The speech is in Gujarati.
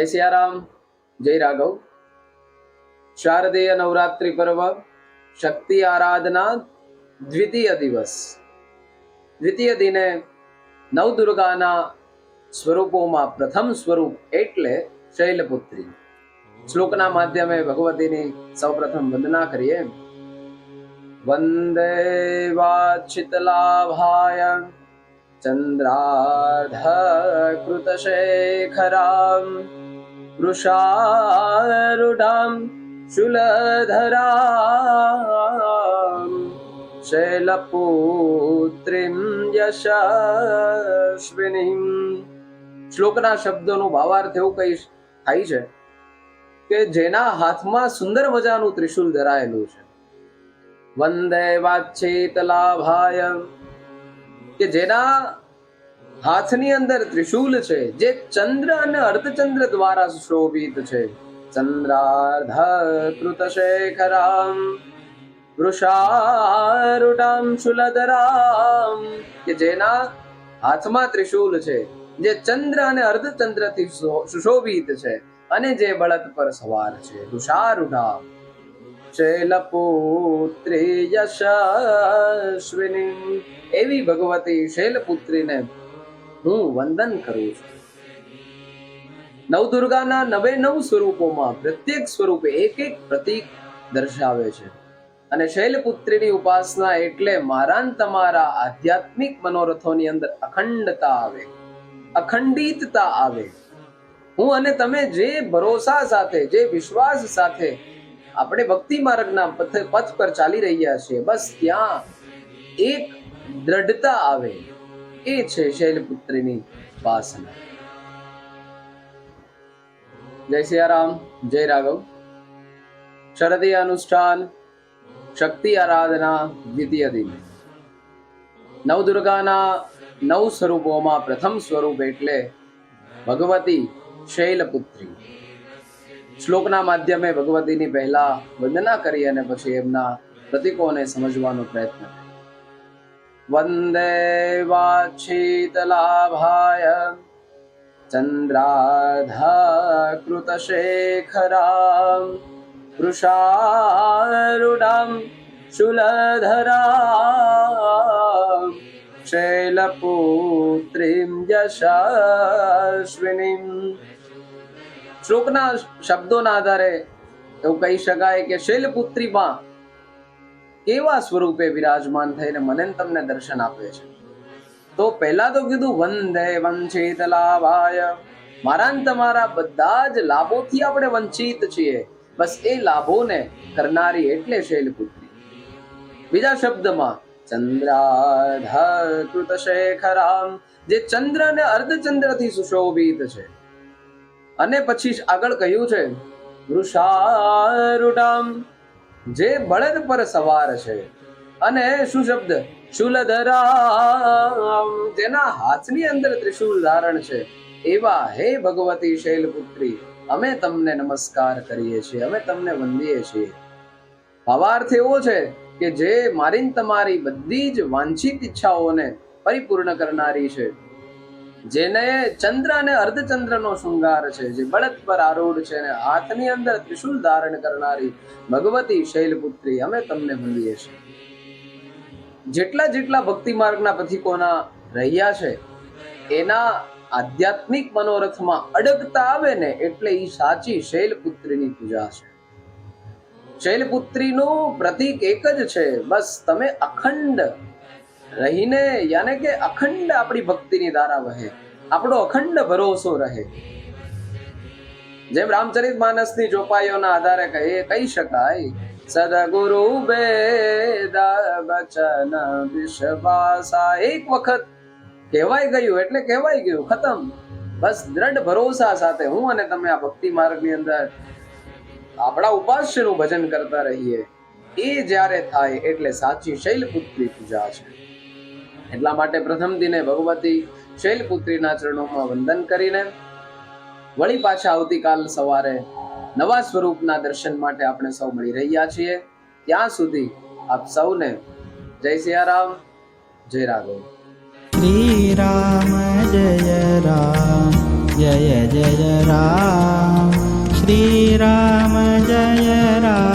સિયારામ, જય રાઘવ. શારદીય નવરાત્રિ પર્વ, શક્તિ આરાધના દ્વિતીય દિવસ. દ્વિતીય દિને નવદુર્ગાના સ્વરૂપોમાં પ્રથમ સ્વરૂપ એટલે શૈલપુત્રી. શ્લોકના માધ્યમે ભગવતીની સૌપ્રથમ વંદના કરીએ. વંદે વાચિતલાભાય चन्द्रार्धकृतशेखरां वृषारूढां शूलधरां શૈલપુત્રીમ યશસ્વિનીમ શ્લોકના શબ્દોનો ભાવાર્થ એવું કઈ થાય છે કે જેના હાથમાં સુંદર મજાનું ત્રિશુલ ધરાયેલું છે વંદે વાચિત લાભાય કે જેના હાથની અંદર ત્રિશૂલ છે, જે ચંદ્ર અને અર્ધચંદ્ર દ્વારા સુશોભિત છે. ચંદ્રાર્ધકૃત શેખરામ વૃષારૂઢામ શુલધરામ, કે જેના હાથમાં ત્રિશુલ છે, જે ચંદ્ર અને અર્ધચંદ્રથી સુશોભિત છે અને જે બળદ પર સવાર છે. વૃષારૂઢામ. શૈલપુત્રી યશસ્વિની. એવી ભગવતી શૈલપુત્રીને હું વંદન કરું છું. નવદુર્ગાના નવે નવ સ્વરૂપોમાં પ્રત્યેક સ્વરૂપે એક એક પ્રતીક દર્શાવે છે. અને શૈલપુત્રીની ઉપાસના એટલે મારા તમારા આધ્યાત્મિક મનોરથોની અંદર અખંડતા આવે, અખંડિતતા આવે. હું અને તમે જે ભરોસા સાથે, જે વિશ્વાસ સાથે આપણે ભક્તિ માર્ગના પથ પથ પર ચાલી રહ્યા છીએ. બસ ત્યાં એક દ્રઢતા આવે. એ છે શૈલપુત્રીની વાસના. જય સિયારામ જય રાઘવ. શરદીય અનુષ્ઠાન, શક્તિ આરાધના દ્વિતીય દિન. નવદુર્ગાના નવ સ્વરૂપોમાં પ્રથમ સ્વરૂપ એટલે ભગવતી શૈલપુત્રી. શ્લોકના માધ્યમે ભગવતીની પહેલા વંદના કરી અને પછી એમના પ્રતિકોને સમજવાનો પ્રયત્ન વંદે વાચિતલાભાય ચંદ્રાધાકૃતશેખરામ વૃષારૂઢામ શૂલધરામ શૈલપુત્રીમ યશસ્વિનીમ શ્લોકના શબ્દોના આધારે એવું કહી શકાય કે શૈલપુત્રીમાં કેવા સ્વરૂપે વિરાજમાન થઈને મને તમને દર્શન આપે છે? તો પહેલા તો કીધું, વંદે વંચિત લાભાય મારા તમારા બધા જ લાભોથી આપણે વંચિત છીએ. બસ એ લાભોને કરનારી એટલે શૈલપુત્રી. બીજા શબ્દમાં ચંદ્રાધકૃત શેખરામ, જે ચંદ્ર અને અર્ધચંદ્રથી સુશોભિત છે. અને પછી આગળ કહ્યું છે, વૃષારૂઢામ, જે બળદ પર સવાર છે અને શું શબ્દ શૂલધરામ, જેના હાથની અંદર ત્રિશુલ ધારણ છે, એવા હે ભગવતી શૈલપુત્રી, અમે તમને નમસ્કાર કરીએ છીએ, અમે તમને વંદીએ છીએ. ભાવાર્થ એવો છે કે જે મારી તમારી બધી જ વાંછિત ઈચ્છાઓને પરિપૂર્ણ કરનારી છે. જેને ચંદ્ર અને અર્ધચંદ્રનો શૃંગાર છે, જે બળદ પર આરૂઢ છે અને હાથની અંદર ત્રિશુલ ધારણ કરનારી ભગવતી શૈલપુત્રી અમે તમને વંદીએ છીએ. જેટલા જેટલા ભક્તિ માર્ગના પથિકોના રહ્યા છે, એના આધ્યાત્મિક મનોરથમાં અડગતા આવે ને એટલે એ સાચી શૈલપુત્રીની પૂજા છે. શૈલપુત્રીનું પ્રતીક એક જ છે, બસ તમે અખંડ રહીને યાને કે અખંડ આપણી ભક્તિની ધારા વહે. આપણો અખંડ ભરોસો રહે. જેમ રામચરિત માનસની ચોપાઈઓના આધારે કહે, કહી શકાય, સદગુરુ વેદ વચન વિશ્વાસા એક વખત કહેવાય ગયું, એટલે કહેવાય ગયું, ખતમ. બસ દ્રઢ ભરોસા સાથે હું અને તમે આ ભક્તિ માર્ગની અંદર આપણા ઉપાસ્યનું ભજન કરતા રહીએ. એ જ્યારે થાય, એટલે સાચી શૈલપુત્રી પૂજા છે. એટલા માટે પ્રથમ દિને ભગવતી શૈલપુત્રીના ચરણોમાં વંદન કરીને વળી પાછા આવતીકાલ સવારે નવા સ્વરૂપના દર્શન માટે આપણે સૌ મળી રહ્યા છીએ. ત્યાં સુધી આપ સૌને જય સિયારામ જય રાઘવ શ્રી રામ, જય રામ, જય જય રામ. શ્રી રામ, જય રામ.